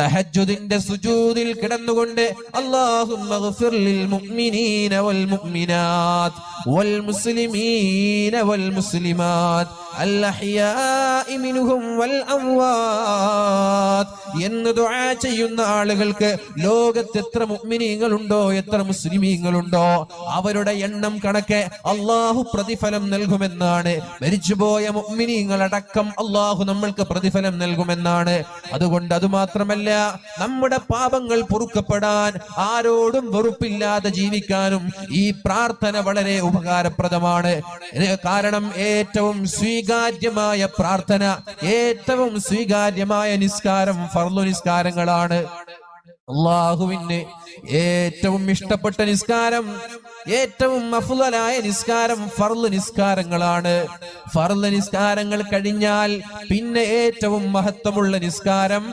തഹജ്ജുദിന്റെ സുജൂദിൽ കിടന്നുകൊണ്ട് അല്ലാഹുമ്മ ഗ്ഫിർ ലിൽ എന്ന് ദുആ ചെയ്യുന്ന ആളുകൾക്ക് ലോകത്ത് എത്ര മുഅ്മിനീങ്ങൾ ഉണ്ടോ എത്ര മുസ്ലിമീങ്ങൾ ഉണ്ടോ അവരുടെ എണ്ണം കണക്കെ അള്ളാഹു പ്രതിഫലം നൽകുമെന്നാണ്. മരിച്ചുപോയ മുഅ്മിനീങ്ങൾ അടക്കം അള്ളാഹു നമ്മൾക്ക് പ്രതിഫലം നൽകുമെന്നാണ്. അതുകൊണ്ട് അത് മാത്രമല്ല നമ്മുടെ പാപങ്ങൾ പൊറുക്കപ്പെടാൻ ആരോടും വെറുപ്പില്ലാതെ ജീവിക്കാനും ഈ പ്രാർത്ഥന വളരെ ഉപകാരപ്രദമാണ്. കാരണം ഏറ്റവും സ്വീകാര്യമായ പ്രാർത്ഥന ഏറ്റവും സ്വീകാര്യമായ നിസ്കാരം ഫർലു നിസ്കാരങ്ങളാണ്. അള്ളാഹുവിന് ഏറ്റവും ഇഷ്ടപ്പെട്ട നിസ്കാരം ഏറ്റവും അഫ്ളലായ നിസ്കാരം ഫർൾ നിസ്കാരങ്ങളാണ്. ഫർൾ നിസ്കാരങ്ങൾ കഴിഞ്ഞാൽ പിന്നെ ഏറ്റവും മഹത്വമുള്ള നിസ്കാരം